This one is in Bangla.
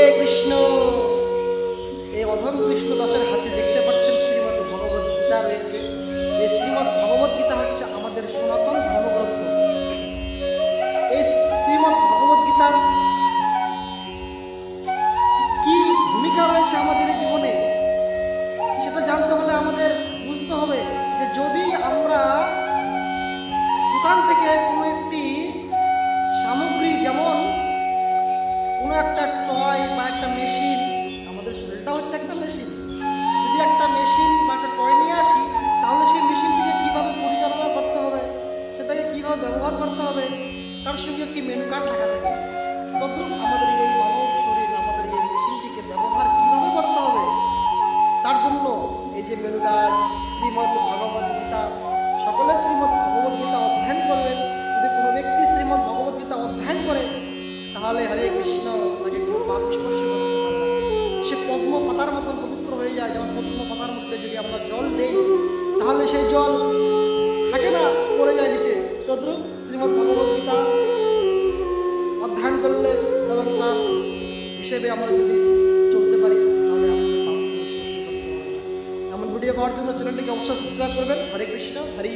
হে কৃষ্ণ। এই অধম কৃষ্ণ দাসের হাতে দেখতে পাচ্ছেন শ্রীমদ ভগবত গীতা রয়েছে। এই শ্রীমদ ভগবত গীতা হচ্ছে আমাদের সনাতন ধর্মগ্রন্থ। এই শ্রীমদ ভগবত গীতার কি ভূমিকা রয়েছে আমাদের জীবনে? সেটা জানতে হলে আমাদের বুঝতে হবে যে যদি আমরা দোকান থেকে কোনো কোনো একটা টয় বা একটা মেশিন আমাদের শরীরটা হচ্ছে একটা মেশিন যদি একটা মেশিন বা একটা টয় নিয়ে আসি, তাহলে সেই মেশিনটিকে কীভাবে পরিচালনা করতে হবে? সেটাকে কীভাবে ব্যবহার করতে হবে? তার সঙ্গে একটি মেনু কার্ড থাকা থাকে তদ্রুপ আমাদের এই মানব শরীর, আমাদের এই মেশিনটিকে ব্যবহার কীভাবে করতে হবে? তার জন্য এই যে মেনু কার্ড শ্রীমদ ভগবত গীতা, সকলে শ্রীমদ ভগবত গীতা অধ্যয়ন করবেন। যদি কোনো ব্যক্তি শ্রীমদ ভগবত গীতা অধ্যয়ন করে, তাহলে হরে কৃষ্ণ। তাকে স্পর্শ সে পদ্ম পাতার মতন পবিত্র হয়ে যায় যেমন পদ্ম পাতার মধ্যে যদি আমরা জল নেই তাহলে সেই জল থাকে না, পড়ে যায় নিচে তদ্রুপ শ্রীমদ ভগবত গীতা অধ্যয়ন করলে এবং তার হিসেবে আমরা যদি চলতে পারি, তাহলে আমাদের এমন ভিডিও পাওয়ার জন্য চ্যানেলটিকে অবশ্যই সাবস্ক্রাইব করবেন হরে কৃষ্ণ, হরি।